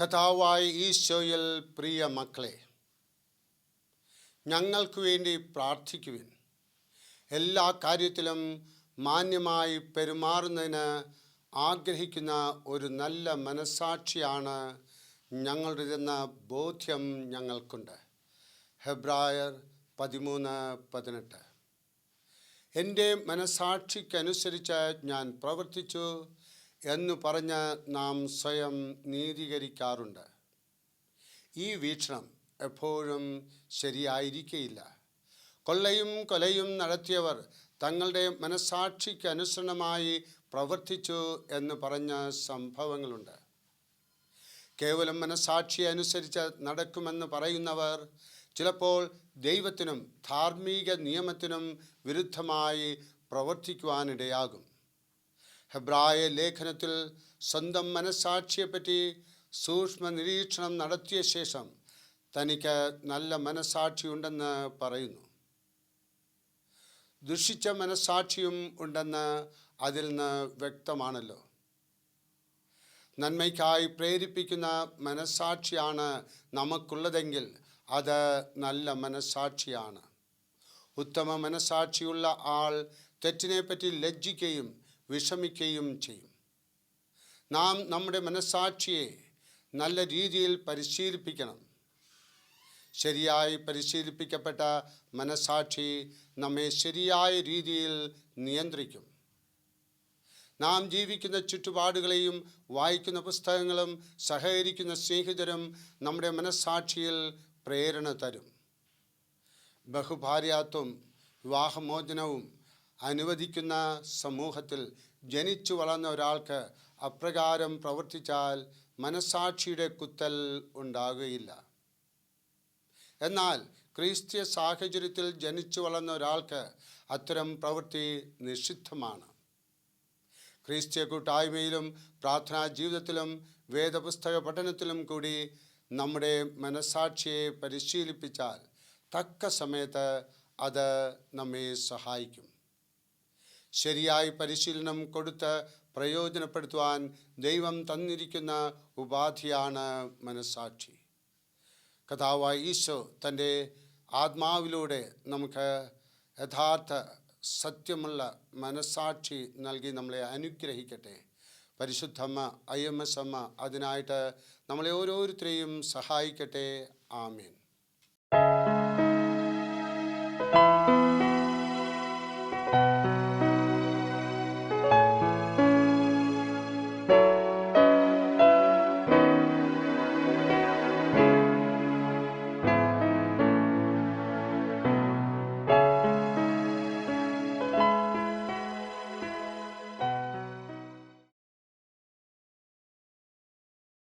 കഥാവായ ഈശോയിൽ പ്രിയ മക്കളെ ഞങ്ങൾക്ക് വേണ്ടി പ്രാർത്ഥിക്കുവിൻ. എല്ലാ കാര്യത്തിലും മാന്യമായി പെരുമാറുന്നതിന് ആഗ്രഹിക്കുന്ന ഒരു നല്ല മനസാക്ഷിയാണ് ഞങ്ങളുടേതെന്ന ബോധ്യം ഞങ്ങൾക്കുണ്ട്. ഹെബ്രായർ പതിമൂന്ന് പതിനെട്ട്. എന്റെ മനസാക്ഷിക്കനുസരിച്ച് ഞാൻ പ്രവർത്തിച്ചു. എന്ന് പറഞ്ഞ് നാം സ്വയം നീതീകരിക്കാറുണ്ട്. ഈ വീക്ഷണം എപ്പോഴും ശരിയായിരിക്കയില്ല. കൊള്ളയും കൊലയും നടത്തിയവർ തങ്ങളുടെ മനസാക്ഷിക്ക് അനുസരണമായി പ്രവർത്തിച്ചു എന്ന് പറഞ്ഞ സംഭവങ്ങളുണ്ട്. കേവലം മനസാക്ഷി അനുസരിച്ച് നടക്കുമെന്ന് പറയുന്നവർ ചിലപ്പോൾ ദൈവത്തിനും ധാർമ്മിക നിയമത്തിനും വിരുദ്ധമായി പ്രവർത്തിക്കുവാനിടയാകും. ഹെബ്രായ ലേഖനത്തിൽ സ്വന്തം മനസ്സാക്ഷിയെപ്പറ്റി സൂക്ഷ്മ നിരീക്ഷണം നടത്തിയ ശേഷം തനിക്ക് നല്ല മനസ്സാക്ഷിയുണ്ടെന്ന് പറയുന്നു. ദുഷിച്ച മനസ്സാക്ഷിയും ഉണ്ടെന്ന് അതിൽ നിന്ന് വ്യക്തമാണല്ലോ. നന്മയ്ക്കായി പ്രേരിപ്പിക്കുന്ന മനസ്സാക്ഷിയാണ് നമുക്കുള്ളതെങ്കിൽ അത് നല്ല മനസ്സാക്ഷിയാണ്. ഉത്തമ മനസ്സാക്ഷിയുള്ള ആൾ തെറ്റിനെപ്പറ്റി ലജ്ജിക്കുകയും വിഷമിക്കുകയും ചെയ്യും. നാം നമ്മുടെ മനസ്സാക്ഷിയെ നല്ല രീതിയിൽ പരിശീലിപ്പിക്കണം. ശരിയായി പരിശീലിപ്പിക്കപ്പെട്ട മനസ്സാക്ഷി നമ്മെ ശരിയായ രീതിയിൽ നിയന്ത്രിക്കും. നാം ജീവിക്കുന്ന ചുറ്റുപാടുകളെയും വായിക്കുന്ന പുസ്തകങ്ങളും സഹകരിക്കുന്ന സ്നേഹിതരും നമ്മുടെ മനസ്സാക്ഷിയിൽ പ്രേരണ തരും. ബഹുഭാര്യാത്വം വിവാഹമോചനവും അനുവദിക്കുന്ന സമൂഹത്തിൽ ജനിച്ചു വളർന്ന ഒരാൾക്ക് അപ്രകാരം പ്രവർത്തിച്ചാൽ മനസാക്ഷിയുടെ കുത്തൽ ഉണ്ടാകുകയില്ല. എന്നാൽ ക്രിസ്തീയ സാഹചര്യത്തിൽ ജനിച്ചു വളർന്ന ഒരാൾക്ക് അത്തരം പ്രവൃത്തി നിഷിദ്ധമാണ്. ക്രിസ്തീയ കൂട്ടായ്മയിലും പ്രാർത്ഥനാ ജീവിതത്തിലും വേദപുസ്തക പഠനത്തിലും കൂടി നമ്മുടെ മനസാക്ഷിയെ പരിശീലിപ്പിച്ചാൽ തക്ക സമയത്ത് അത് നമ്മെ സഹായിക്കും. ശരിയായി പരിശീലനം കൊടുത്ത് പ്രയോജനപ്പെടുത്തുവാൻ ദൈവം തന്നിരിക്കുന്ന ഉപാധിയാണ് മനസാക്ഷി കഥാവായ ഈശോ തന്റെ ആത്മാവിലൂടെ നമുക്ക് യഥാർത്ഥ സത്യമുള്ള മനസാക്ഷി നൽകി നമ്മളെ അനുഗ്രഹിക്കട്ടെ. പരിശുദ്ധമ്മ ഐ എം എസ് അമ്മ അതിനായിട്ട് നമ്മളെ ഓരോരുത്തരെയും സഹായിക്കട്ടെ. ആമീൻ.